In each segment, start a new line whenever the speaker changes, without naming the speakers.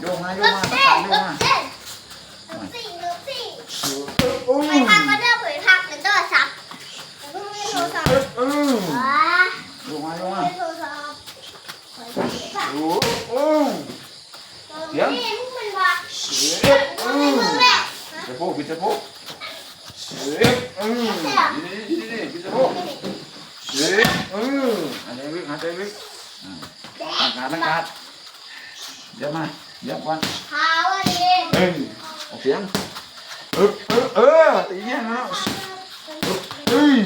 โยกมาโย
เลิ
กมา
เต้
ตะ
น
ขาโย
เลิ
กมา
เต้นเลิกซีลิกสี่
อืม
ไปพักก็เลิกเผยพักเป็นโทรศัพท์แต่เพิ่งไม่โทรศัพท์
อืม
อ่า
โยกมาโยกมา
ไม่โทรศัพท์เผยพัก
โอ้โอ้
เดี๋ยวนี่มันว่า
เอ๊ะ
มั
อื
นไม่งหละ
จะพูดจารณาเอ๊ะอืมนี่นี่นี่จารณาเอ๊ะอืมอันนี้วิกอันนี้วิกตั้งการตั้งการ เดี๋ยวมาเดี๋ยวก่อน
หาว่าดี
เอ้ยออกเสียงเออเออเออตีแย่งแล้วเอ้ย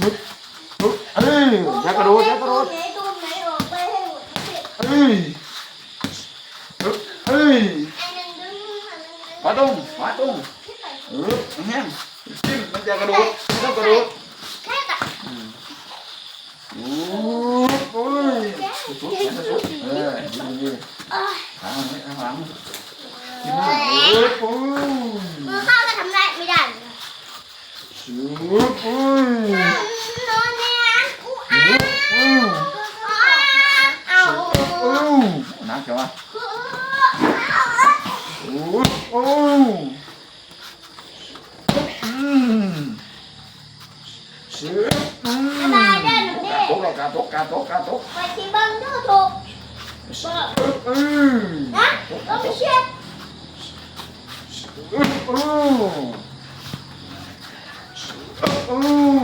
มึกมึกเอ้ยอย่ากระโดดอย่ากระโดด
ไหนตูนไหนออกไปให้หมด
เอ้ยมึกเอ้ย
ไอ้นั่นดึงมัน
ขวาตรงขวาตรงเออแห้งจิ้มมันจะกระโดดมันต้องกระโดด
แค่ตัด
โอ้โอ้ยสุดแขนสุดเออดีดี
เอ้ย
หางหางหาง
เอ้
โอ้
ย
ยโอ้ย
มือเข้าก็ทำได้ไม่ได้
สุดโอ้ย
นอนเนี่ยอู้อ้า
โอ้ย
เอา
โอ้ยนักจังวะโอ้ยโอ้ยอืมเสืออืมตกแล้วการตกการตกการตก
ไปที่บังดูถูก
อืม
นะ เราไม่เชื่อ
อืมอืมอืม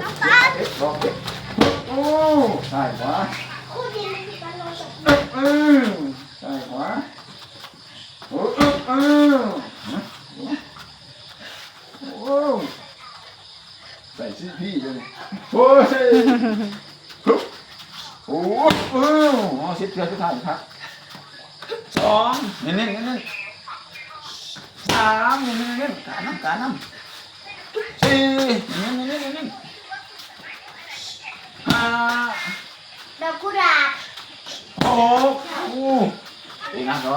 น้ำตาล
เอ๊ะลองเอ๊ะโอ้ใช่ขวา
คู่ดีมันมีการลงจาก
อืมใช่ขวาโอ้อืมโอ้ใส่ซีพี่เลยโอ้ยโอ้โอ้โอ้สิบเทือสุดท้ายครับ องนี่นี่นี่นี่สามนี่นี่นี่การน้ำการน้ำสี่นี่นี่นี่นี่ห้า
ดอกกุหลาบ
หกโอ้ตีนักเหรอ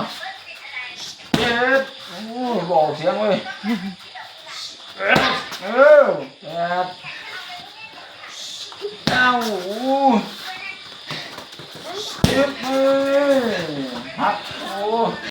เจ็ดโอ้บอกเสียงเว้ยเอ็ดเออแปดเก้าโอ้สิบเอ้ย พักโอ้